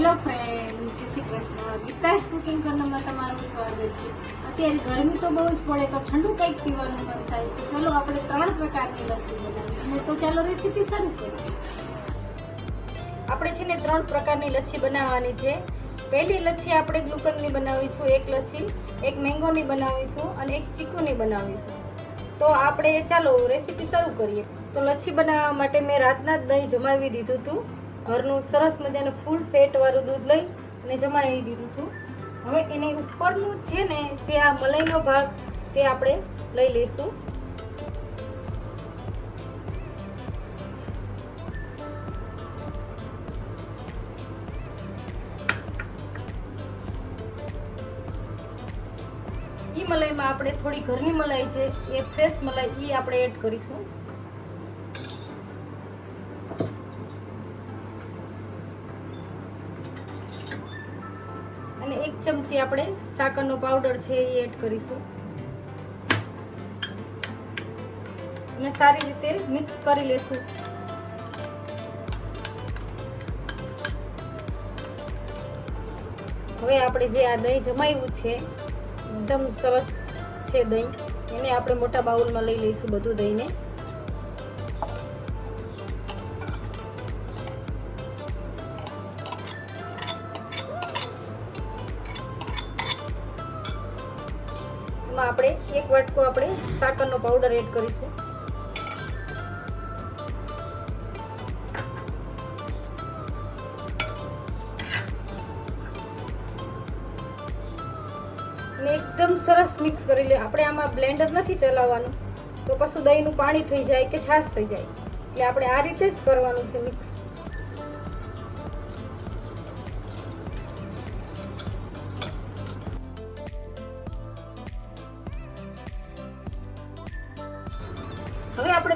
Hello friend જય Shri Krishna. Geeta's cooking કર્નરમાં તમારું સ્વાગત છે. અત્યારે ગરમી તો બહુ જ પડે, તો ઠંડુ કંઈક પીવાનું મન થાય તો ચલો, આપણે ત્રણ પ્રકારની લસ્સી બનાવીએ. અને તો ચાલો રેસીપી શરૂ કરીએ. આપણે છે ને ત્રણ પ્રકારની લચ્છી બનાવવાની છે. પહેલી લચ્છી આપણે ગ્લુકનની બનાવીશું, એક લચ્છી એક મેંગોની બનાવીશું અને એક ચીકુની બનાવીશું. તો આપણે ચાલો રેસીપી શરૂ કરીએ. તો લચ્છી બનાવવા માટે મેં રાતના જ દહીં જમાવી દીધું હતું. ઘરનું સરસ મજાનું ફૂલ ફેટવાળું દૂધ લઈ અને જમાવી દીધું હતું. હવે એની ઉપરનું છે ને, જે આ મલાઈનો ભાગ, તે આપણે લઈ લઈશું. મલાઈમાં આપણે થોડી ઘરની મલાઈ છે, એ ફ્રેશ મલાઈ એ આપણે એડ કરીશું. ચમચી આપણે સાકરનો પાવડર છે એ એડ કરીશું. અને સારી રીતે મિક્સ કરી લેશું. હવે આપણે જે આ દહીં જમાવ્યું છે, એકદમ સરસ છે દહીં. એને આપણે મોટા બાઉલમાં લઈ લઈશું બધું દહીંને. એમાં આપણે એક વાટકો આપણે સાકરનો પાવડર એડ કરીશું. એકદમ સરસ મિક્સ કરી લે. આપણે આમાં બ્લેન્ડર નથી ચલાવવાનું. તો પાછું દહીંનું પાણી થઈ જાય કે છાશ થઈ જાય. એટલે આપણે આ રીતે જ કરવાનું છે મિક્સ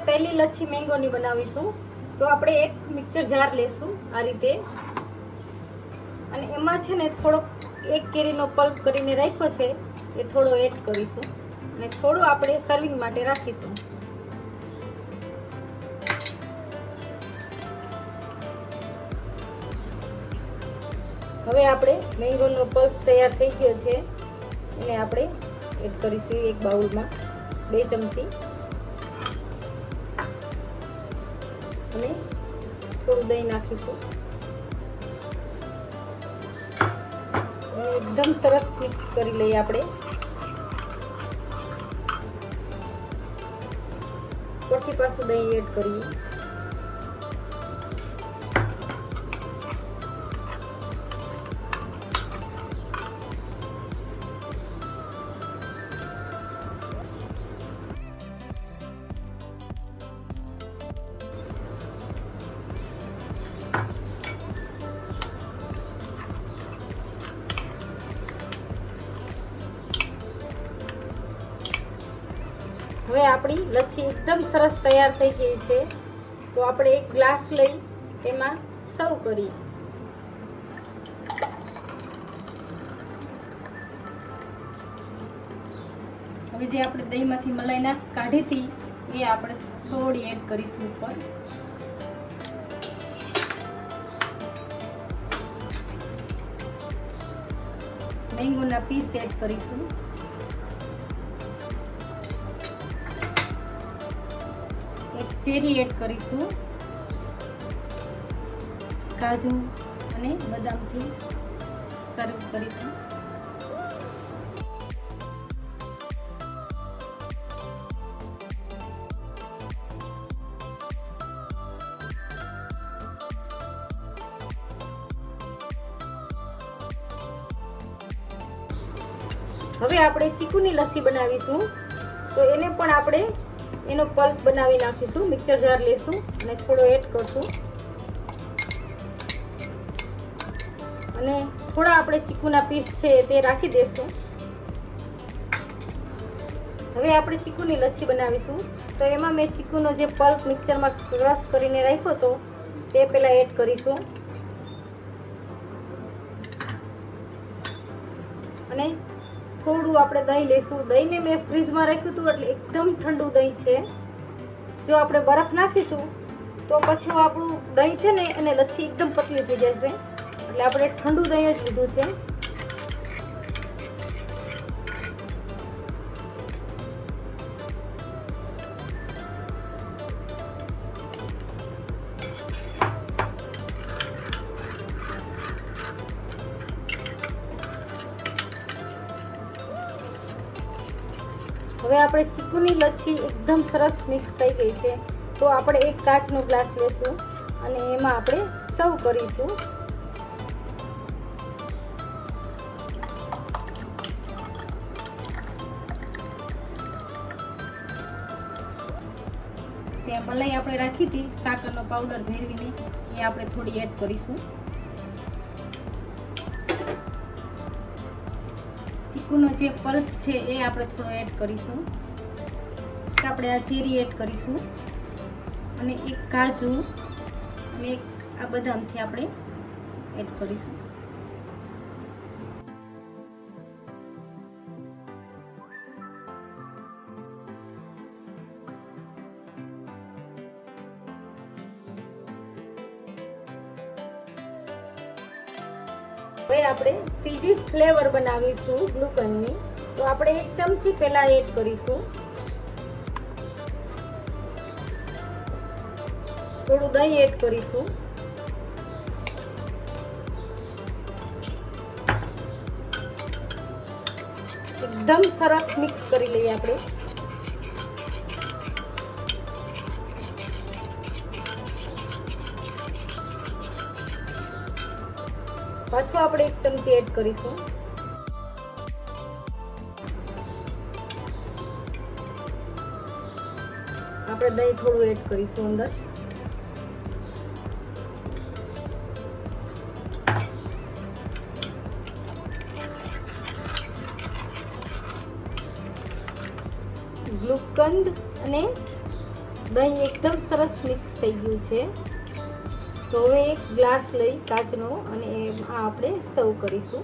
પહેલી લચ્છી મેંગોની બનાવીશું. તો આપણે એક મિક્સર જાર લેશું આ રીતે. અને એમાં છે ને થોડોક એક કેરીનો પલ્પ કરીને રાખ્યો છે, એ થોડો એડ કરીશું. અને થોડો આપણે સર્વિંગ માટે રાખીશું. હવે આપણે મેંગોનો પલ્પ તૈયાર થઈ ગયો છે. એને આપણે એડ કરીશું એક બાઉલમાં, બે ચમચી. અને થોડું દહીં નાખીશું. એકદમ સરસ મિક્સ કરી લઈએ આપણે. પછી પાછું દહીં એડ કરીએ. હવે આપણી લચ્છી એકદમ સરસ તૈયાર થઈ ગઈ છે. તો આપણે એક ગ્લાસ લઈ તેમાં સર્વ કરીએ હવે જે આપણે દહીંમાંથી મલાઈના કાઢી હતી, એ આપણે થોડી એડ કરીશું ઉપર. મેંગોના પીસ એડ કરીશું. ચેરી એડ કરીશું. કાજુ અને બદામથી સર્વ કરીશું. હવે આપણે ચીકુની લસ્સી બનાવીશું. તો એને પણ આપણે એનો પલ્પ બનાવી નાખીશું મિક્સર જાર લેશું અને થોડો એડ કરશું. અને થોડા આપણે ચીકુના પીસ છે તે રાખી દેશું. હવે આપણે ચીકુની લચ્છી બનાવીશું. તો એમાં મેં ચીકુનો જે પલ્પ મિક્સરમાં ક્રશ કરીને રાખ્યો હતો તે પહેલાં એડ કરીશું. અને થોડું આપણે દહીં લઈશું. દહીંને મેં ફ્રીજમાં રાખ્યું હતું એટલે એકદમ ઠંડુ દહીં છે. જો આપણે બરફ નાખીશું, તો પછી આપણું દહીં છે ને એને લચ્છી એકદમ પતલી થઈ જશે. એટલે આપણે ઠંડુ દહીં જ લીધું છે. હવે આપણે ચીકુની લચ્છી એકદમ સરસ મિક્સ થઈ ગઈ છે. તો આપણે એક કાચનો ગ્લાસ લેશું અને એમાં આપણે સર્વ કરીશું. જે મલાઈ આપણે રાખી હતી, સાકરનો પાવડર ભેરવીને એ આપણે થોડી એડ કરીશું. ચીકુનો જે પલ્પ છે એ આપણે થોડો એડ કરીશું. આપણે આ ચેરી એડ કરીશું. અને એક કાજુ અને એક આ બદામથી આપણે એડ કરીશું. હવે આપણે ત્રીજી ફ્લેવર બનાવીશું ગ્લુકનની. તો આપણે એક ચમચી પહેલાં એડ કરીશું. થોડું દહીં એડ કરીશું. એકદમ સરસ મિક્સ કરી લઈએ આપણે. પાછું આપણે એક ચમચી એડ કરીશું. આપણે દહીં થોડું એડ કરીશું અંદર. ગ્લુકંદ અને દહીં એકદમ સરસ મિક્સ થઈ ગયું છે. તો હવે એક ગ્લાસ લઈ કાચનો અને આ આપણે સર્વ કરીશું.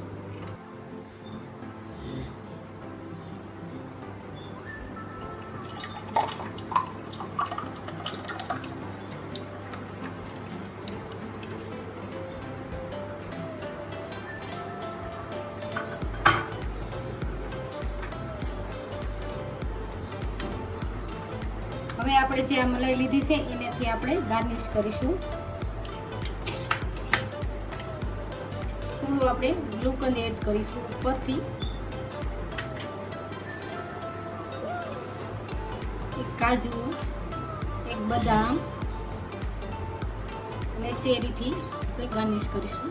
હવે આપણે જે આ મલાઈ લીધી છે, એનેથી આપણે ગાર્નિશ કરીશું. થોડું આપણે ગ્લુકન એડ કરીશું ઉપરથી. એક કાજુ, એક બદામ અને ચેરીથી આપણે ગાર્નિશ કરીશું.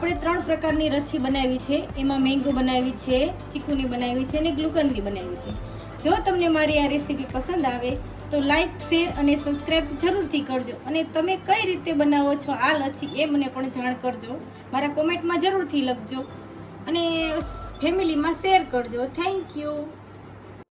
આપણે ત્રણ પ્રકારની રચ્છી બનાવી છે. એમાં મેંગો બનાવી છે, ચીકુની બનાવી છે અને ગ્લુકનની બનાવી છે. જો તમને મારી આ રેસીપી પસંદ આવે, તો લાઈક શેર અને સબસ્ક્રાઈબ જરૂરથી કરજો. અને તમે કઈ રીતે બનાવો છો આ લચ્છી એ મને પણ જાણ કરજો. મારા કોમેન્ટમાં જરૂરથી લખજો. અને ફેમિલીમાં શેર કરજો. Thank you